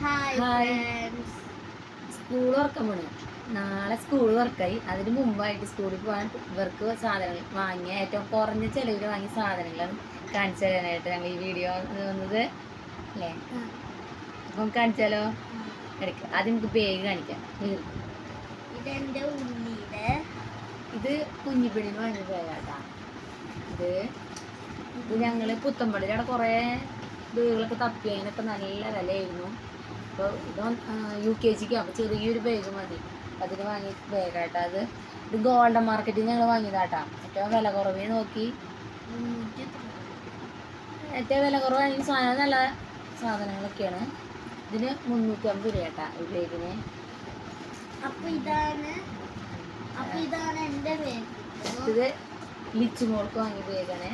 Hi school പോണ് നാളെ school വർക്കായി അതിന് മുമ്പായിട്ട് സ്കൂളിൽ പോകാൻ ഇവർക്ക് സാധനങ്ങൾ വാങ്ങിയ ഏറ്റവും കുറഞ്ഞ ചെലവിൽ വാങ്ങിയ സാധനങ്ങളാണ് കാണിച്ചു തരാനായിട്ട് ഞങ്ങൾ ഈ വീഡിയോ വന്നത്. അല്ലേ? അപ്പം കാണിച്ചാലോ എടുക്ക ആദ്യം നമുക്ക് ബാഗ് കാണിക്കാം. ഇത്. ഇതെന്റെ ഉണ്ണിയുടെ ഇത് കുഞ്ഞിപ്പിണിന് വാങ്ങിയ ബാഗാട്ടാ ഇത്. ഇത് ഞങ്ങൾ പുത്തമ്പള്ളിയിൽ അവിടെ കുറേ ബാഗുകളൊക്കെ തപ്പി അതിനൊക്കെ നല്ല വിലയായിരുന്നു. അപ്പോൾ ഇത് യു കെ ജിക്ക് അപ്പോൾ ചെറിയൊരു ബാഗ് മതി. അതിന് വാങ്ങി ബാഗാട്ടാ അത് ഇത് ഗോൾഡൻ മാർക്കറ്റിൽ ഞങ്ങൾ വാങ്ങിയതാട്ടാ. ഏറ്റവും വില കുറവേ നോക്കി. ഏറ്റവും വില കുറവാണെങ്കിൽ സാധനം നല്ല സാധനങ്ങളൊക്കെയാണ്. ഇതിന് മുന്നൂറ്റി അമ്പത് രൂപ കേട്ടാ ഈ ബാഗിന് ഇതാണ് അപ്പോൾ ഇതാണ് എന്റെ ഇത് ലിച്ചു മോൾക്ക് വാങ്ങിയ ബാഗാണ്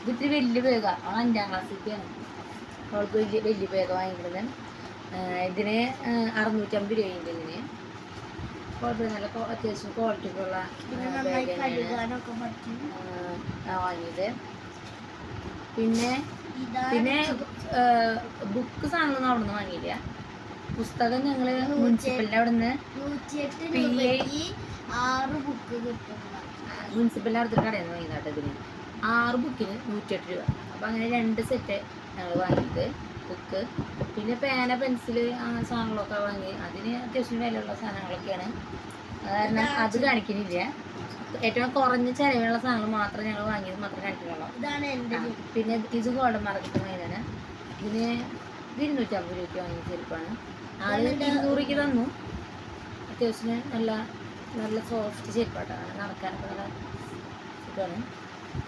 ഇത് ഇത്തിരി വലിയ ബാഗാണ് അവൾ അഞ്ചാം ക്ലാസ്സിലേക്കാണ് അവൾക്ക് വലിയ വലിയ ബാഗ് വാങ്ങിക്കുന്നത് ഇതിന് അറുന്നൂറ്റമ്പത് രൂപയുണ്ട് ഇതിന്. കുഴപ്പമില്ല നല്ല അത്യാവശ്യം ക്വാളിറ്റി ഉള്ള പറ്റും. വാങ്ങിയത്. പിന്നെ പിന്നെ ബുക്ക് സാധനങ്ങളൊന്നും അവിടെ നിന്ന് വാങ്ങിയില്ല. പുസ്തകം ഞങ്ങൾ മുനിസിപ്പലിന്റെ അവിടെ നിന്ന് മുനിസിപ്പലിന്റെ അടുത്തൊരു കടയിൽ നിന്ന് വാങ്ങിയതാട്ടോ ഇതിന്. ആറ് ബുക്കിന് നൂറ്റിയെട്ട് രൂപ. അപ്പം അങ്ങനെ രണ്ട് സെറ്റ് ഞങ്ങൾ വാങ്ങിയത് ബുക്ക് പിന്നെ പേന പെൻസിൽ അങ്ങനെ സാധനങ്ങളൊക്കെ വാങ്ങി. അതിന് അത്യാവശ്യം വിലയുള്ള സാധനങ്ങളൊക്കെയാണ്. കാരണം അത് കാണിക്കുന്നില്ല. ഏറ്റവും കുറഞ്ഞ ചിലവിലുള്ള സാധനങ്ങൾ മാത്രം ഞങ്ങൾ വാങ്ങിയത് മാത്രം കാണിക്കുന്നുള്ളൂ. ഇതാണ് എന്റെ പിന്നെ ഇത് ഗോൾഡൻ മാർക്കറ്റ് വാങ്ങിയതാണ് ഇതിന് ഇരുന്നൂറ്റമ്പത് രൂപയ്ക്ക് വാങ്ങിയ ചെരുപ്പാണ്. ആൾ ഇരുന്നൂറ് രൂപയ്ക്ക് തന്നു. അത്യാവശ്യം നല്ല നല്ല സോഫ്റ്റ് ചെരുപ്പാട്ടാണ് നടക്കാനൊക്കെ നല്ല ചെരുപ്പാണ്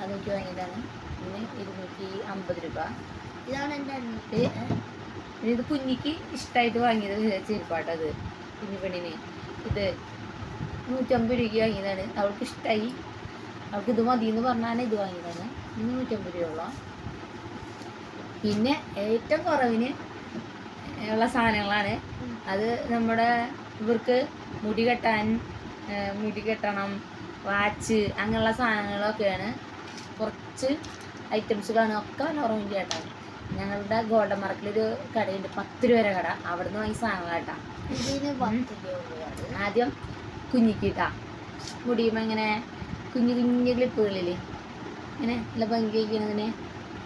അത് നോക്കി വാങ്ങിയതാണ് ഇതിന് ഇരുന്നൂറ്റി അമ്പത് രൂപ. ഇതാണ് അനിയത്തി. ഇത് കുഞ്ഞിക്ക് ഇഷ്ടമായിട്ട് വാങ്ങിയത് ചെരുപ്പാട്ടത്. കുഞ്ഞു പെണ്ണിന്. ഇത് നൂറ്റമ്പത് രൂപയ്ക്ക് വാങ്ങിയതാണ്. അവൾക്ക് ഇഷ്ടമായി അവൾക്ക് ഇത് മതി എന്ന് പറഞ്ഞാണ് ഇത് വാങ്ങിയതാണ്. ഇന്ന് നൂറ്റമ്പത് രൂപ പിന്നെ ഏറ്റവും കുറവിന് ഉള്ള സാധനങ്ങളാണ്. അത് നമ്മുടെ ഇവർക്ക് മുടി കെട്ടാൻ മുടി കെട്ടണം വാച്ച് അങ്ങനെയുള്ള സാധനങ്ങളൊക്കെയാണ്. കുറച്ച് ഐറ്റംസുകളാണ്. ഒക്കെ കുറവില്ല കേട്ടോ ഞങ്ങളുടെ ഗോൾഡൻ മാർക്കിലൊരു കടയുണ്ട്. പത്ത് രൂപ വരെ കട അവിടെ നിന്ന് സാധനങ്ങൾ രൂപയാണ് ആദ്യം കുഞ്ഞിക്കിട്ടാ. മുടിയുമ്പോൾ ഇങ്ങനെ കുഞ്ഞു കുഞ്ഞു ക്ലിപ്പുകളിൽ ഇങ്ങനെ നല്ല ഭംഗി വയ്ക്കണതിന്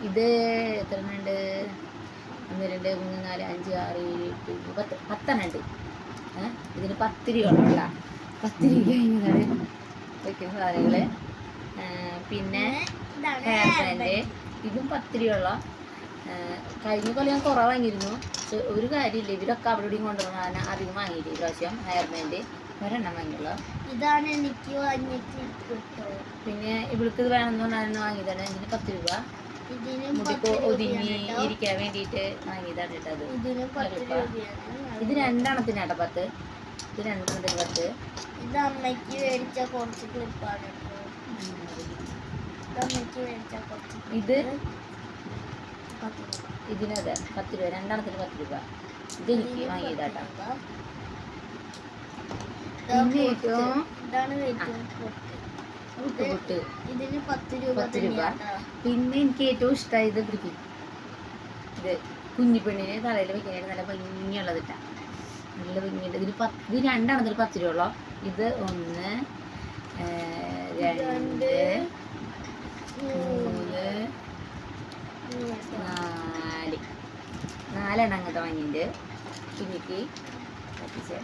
ഇത് എത്ര ഉണ്ട്? ഒന്ന് രണ്ട് മൂന്ന് നാല് അഞ്ച് ആറ് ഏഴ് എട്ട് പത്ത് പത്തെണ്ണം ഉണ്ട്. ഏഹ് ഇതിന് പത്ത് രൂപയുള്ള പത്ത് രൂപ കഴിഞ്ഞതാണ്. വയ്ക്കുന്ന സാധനങ്ങൾ പിന്നെ ഹെയർ ബാൻഡ് ഇതും പത്ത് രൂപയുള്ള കഴിഞ്ഞ കൊല്ലം ഞാൻ കുറവ് വാങ്ങിയിരുന്നു. പക്ഷെ ഒരു കാര്യമില്ല. ഇവരൊക്കെ അവിടെ ഇവിടെയും കൊണ്ടുവന്ന കാരണം അധികം വാങ്ങിയില്ല ഇപ്രാവശ്യം പ്രാവശ്യം ഹെയർ ബാൻഡ് ഒരെണ്ണം വാങ്ങിയുള്ളൂ. ഇതാണ് എനിക്ക് വാങ്ങിയിട്ട് പിന്നെ ഇവൾക്ക് ഇത് വേണമെന്ന് പറഞ്ഞാൽ വാങ്ങിയതാണ്. ഇതിന് പത്ത് രൂപ. ഇതിന് മുടി പത്ത് ഒതുങ്ങി. ഇരിക്കാൻ വേണ്ടിയിട്ട് വാങ്ങിയതാണ് കേട്ടത് ഇത്. രണ്ടെണ്ണത്തിന്. ഇത് രണ്ടെണ്ണത്തിനാട്ടോ പത്ത്. ഇത് രണ്ടെണ്ണത്തിന് പത്ത്. ഇത് അമ്മയ്ക്ക് മേടിച്ച കുറച്ച് ക്ലിപ്പാണ് ഇത് അമ്മയ്ക്ക് അതെ പത്ത് രൂപ. ഇതിനതെ പത്ത് രൂപ രണ്ടെണ്ണത്തിന് പത്ത് രൂപ ഇത് എനിക്ക് ഇതിന് വാങ്ങിയതാട്ടോ പിന്നെ ഇതാ ഏറ്റവും പൊട്ട്. ഇതാണ് ഏറ്റവും പൊട്ട്. പുട്ട് പുട്ട് ഇതിന് പത്ത് രൂപ പത്ത് രൂപ. പിന്നെ എനിക്ക് ഏറ്റവും ഇഷ്ടമായത് പിടിക്കും ഇത് കുഞ്ഞിപ്പെണ്ണിന് തലയിൽ വെക്കാനായിട്ട് നല്ല ഭംഗിയുള്ളത് ഇട്ടാ നല്ല ഭംഗിയുണ്ട് ഇതിന് പത്ത് ഇത് രണ്ടെണ്ണത്തിൽ പത്ത് രൂപ ഉള്ളോ ഇത് ഒന്ന് രണ്ട് മൂന്ന്. നാല് നാലെണ്ണം അങ്ങനത്തെ വാങ്ങിയിട്ടുണ്ട്. കുഞ്ഞിക്ക്. പിന്നെ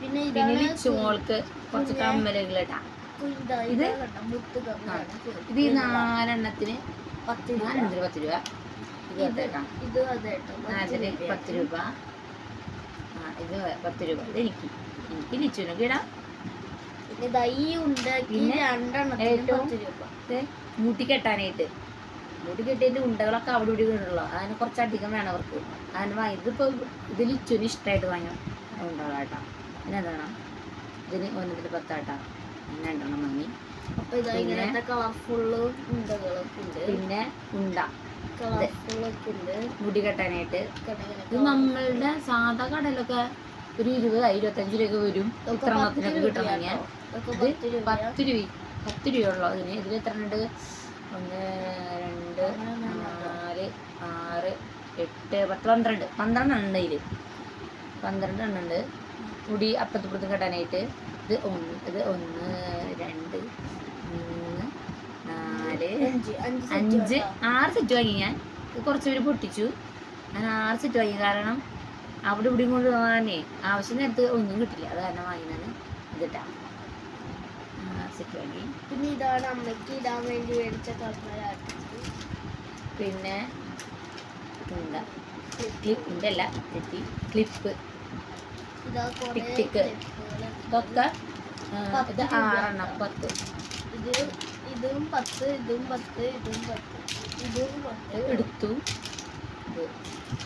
പിന്നെ ഇതാണ് കുറച്ച്. കമ്മലുകൾ കുഞ്ഞിതാ, ഇത്? ഇതാ ഈ നാലെണ്ണത്തിന് പത്ത് രൂപ. നാലെണ്ണത്തിന് പത്ത് രൂപ. ഇത് നാലിന് പത്ത് രൂപ. ആ ഇത് പത്ത് രൂപ. ഇത് എനിക്ക്. എനിക്ക് ലിച്ചുവിനൊക്കെ ഇടാം. പിന്നെ ഏറ്റവും പത്ത് രൂപ കിട്ടിയിട്ട് ഉണ്ടകളൊക്കെ അവിടെ ഇവിടെ ഉണ്ടല്ലോ അതിന് കുറച്ചധികം വേണം അവർക്ക്. അതിന് ഇതിപ്പോൾ ഇതിൽ ചുനി ഇഷ്ടമായിട്ട് വാങ്ങി ഉണ്ടകളാട്ടാ പിന്നെ എന്താണ് ഇതിന് ഒന്നതിൽ പത്താട്ടാ. അങ്ങനെ ഉണ്ടാവണം മമ്മി അപ്പൊ ഇതാ? ഇങ്ങനത്തെ കളർഫുള്ള് ഉണ്ടകളൊക്കെ ഉണ്ട്. പിന്നെ ഉണ്ട. മുടി കെട്ടാനായിട്ട്. ഇത് നമ്മളുടെ സാധാ കടയിലൊക്കെ ഒരു ഇരുപത് ഇരുപത്തഞ്ച് രൂപ വരും. ഇത്ര എണ്ണത്തിനൊക്കെ കിട്ടണമെങ്കിൽ. ഇത് പത്ത് രൂപ പത്ത് രൂപയുള്ളൂ. അതിന് ഇതിൽ എത്ര ഉണ്ട് ഒന്ന് രണ്ട് നാല് ആറ് എട്ട് പത്ത് പന്ത്രണ്ട്. പന്ത്രണ്ട് എണ്ണം ഇതിൽ പന്ത്രണ്ട് എണ്ണം ഉണ്ട് മുടി അപ്പത്തുപ്പുറത്തും കെട്ടാനായിട്ട് ഇത് ഒന്ന് ഇത് ഒന്ന് രണ്ട് മൂന്ന് നാല് അഞ്ച്. ആറ് സെറ്റ് വാങ്ങി ഞാൻ. കുറച്ച് പേര് പൊട്ടിച്ചു. ഞാൻ ആറ് സെറ്റ് വാങ്ങി. കാരണം അവിടെ ഇവിടെയും കൊണ്ട് പോകാനേ ആവശ്യം നേരത്ത് ഒന്നും കിട്ടില്ല. അത് കാരണം വാങ്ങിയതാണ്. ഇതിട്ടാ ആറ് സെറ്റ് വാങ്ങി. പിന്നെ ഇതാണ് അമ്മയ്ക്ക് ഇടാൻ വേണ്ടി മേടിച്ച കമ്മലാണ് പിന്നെ എന്താ? ക്ലിപ്പ്. അല്ല തെറ്റി ക്ലിപ്പ് ടിക്. ഇതൊക്കെ ഇത്. ആറെണ്ണം പത്ത്. ഇത് ഇതും പത്ത് ഇതും പത്ത് ഇതും പത്ത് ഇതും പത്ത്. എടുത്തു.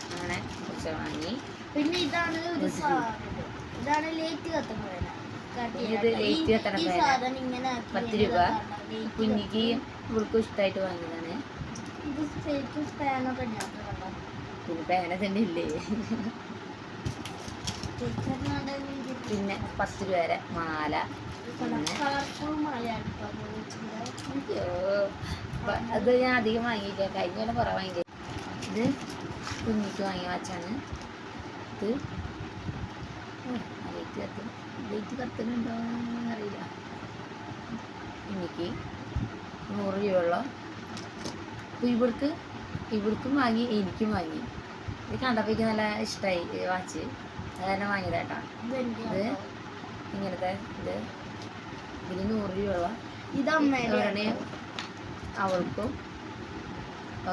അങ്ങനെ കുറച്ച് വാങ്ങി. പിന്നെ ഇതാണ് ഒരു ഇതാണ് ലേറ്റ് കത്തം ഇത് കത്തണ പത്ത് രൂപ. കുഞ്ഞിക്ക് ഇവൾക്കും ഇഷ്ടമായിട്ട് വാങ്ങിയതാണ് കത്തണ. ഇത് ശരിക്കും പേനൊക്കെ ഞാൻ കണ്ടോ പിന്നെ പേന തന്നെ ഇല്ലേ പിന്നെ പത്ത് രൂപ വരെ മാല. അത് ഞാൻ അധികം വാങ്ങിയില്ല കഴിഞ്ഞ പോലെ കുറേ വാങ്ങിയത്. ഇത് കുഞ്ഞിക്ക് വാങ്ങിയ വാച്ചാണ്. ഇത് ലൈറ്റ് കത്തും. ലൈറ്റ് കത്തുന്നുണ്ടോ എന്നറിയില്ല കുഞ്ഞിക്ക് നൂറ് രൂപയുള്ള. അപ്പോൾ ഇവൾക്ക് ഇവൾക്കും വാങ്ങി എനിക്കും വാങ്ങി. ഇത് കണ്ടപ്പോഴേക്ക് നല്ല ഇഷ്ടമായി വാച്ച്. അത് തന്നെ വാങ്ങിയതാട്ടാ ഇത് ഇങ്ങനത്തെ ഇത്. ഇതിന് നൂറ് രൂപ ഇത് അമ്മേടെ ഒരെണ്ണം അവൾക്കും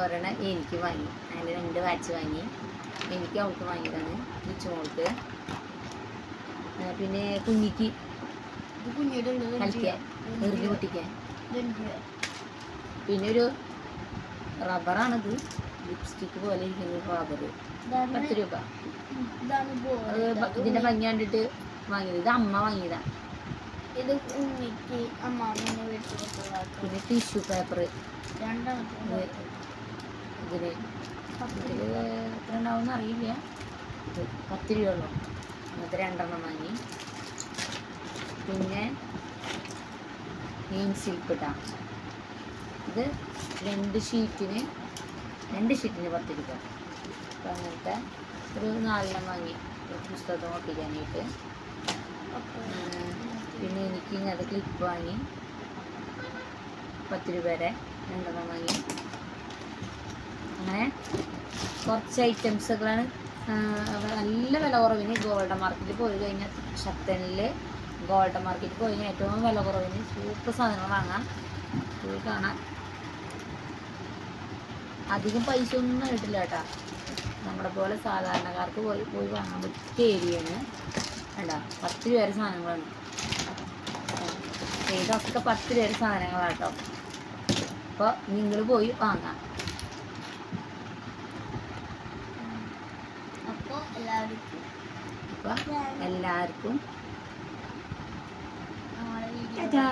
ഒരെണ്ണം എനിക്ക് വാങ്ങി. അതിന്റെ രണ്ട് വാച്ച് വാങ്ങി. എനിക്ക് അവൾക്ക് വാങ്ങിയതാണ്. ചോൾക്ക്. പിന്നെ കുഞ്ഞിക്ക്. കളിക്കാൻ. എറിഞ്ഞു പൊട്ടിക്കാൻ പിന്നെ ഒരു റബ്ബറാണിത് ലിപ്സ്റ്റിക്ക് പോലെ ഇരിക്കുന്ന റബ്ബർ പത്ത് രൂപ. ഇതിന്റെ ഭംഗി കണ്ടിട്ട് വാങ്ങിയത്. ഇത് അമ്മ വാങ്ങിയതാ. ഇത് ഉണ്ണിക്ക് അമ്മാമ്മനെ വെച്ച് കൊടുത്തതാണ് പിന്നെ ടിഷ്യൂ പേപ്പർ ഇതിന് ഇതിൽ രൂപ. എത്ര ഉണ്ടാവും അറിയില്ല. ഇത് പത്ത് രൂപയുള്ളൂ അങ്ങനത്തെ രണ്ടെണ്ണം വാങ്ങി. പിന്നെ നെയിം സിൽപ്പ് ഇട്ടാ ഇത് രണ്ട് ഷീറ്റിന് രണ്ട് ഷീറ്റിന് പത്ത് രൂപ. അപ്പോൾ അങ്ങനത്തെ ഒരു നാലെണ്ണം വാങ്ങി പുസ്തകം ഉം, പിന്നെ എനിക്ക് ഇങ്ങനത്തെ ക്ലിപ്പ് വാങ്ങി പത്ത് രൂപ വരെ രണ്ടെണ്ണം വാങ്ങി. അങ്ങനെ കുറച്ച് ഐറ്റംസുകളാണ് നല്ല വില കുറവിന് ഗോൾഡൻ മാർക്കറ്റിൽ പോയി കഴിഞ്ഞാൽ ശക്തനിൽ ഗോൾഡൻ മാർക്കറ്റിൽ പോയി കഴിഞ്ഞാൽ ഏറ്റവും വില കുറവിന് സൂപ്പർ സാധനങ്ങൾ വാങ്ങാം. പോയി കാണാം അധികം പൈസ ഒന്നും ആയിട്ടില്ല കേട്ടാ. നമ്മുടെ പോലെ സാധാരണക്കാർക്ക് പോയി പോയി വാങ്ങാൻ പറ്റിയ ഏരിയയാണ്. വേണ്ട പത്ത് രൂപ സാധനങ്ങളുണ്ട് സാധനങ്ങളാണ്. ഇതൊക്കെ പത്ത് രൂപ സാധനങ്ങളാണ് കേട്ടോ. അപ്പോൾ നിങ്ങൾ പോയി വാങ്ങാം. അപ്പോൾ എല്ലാവർക്കും അപ്പോൾ എല്ലാവർക്കും. ടാറ്റാ.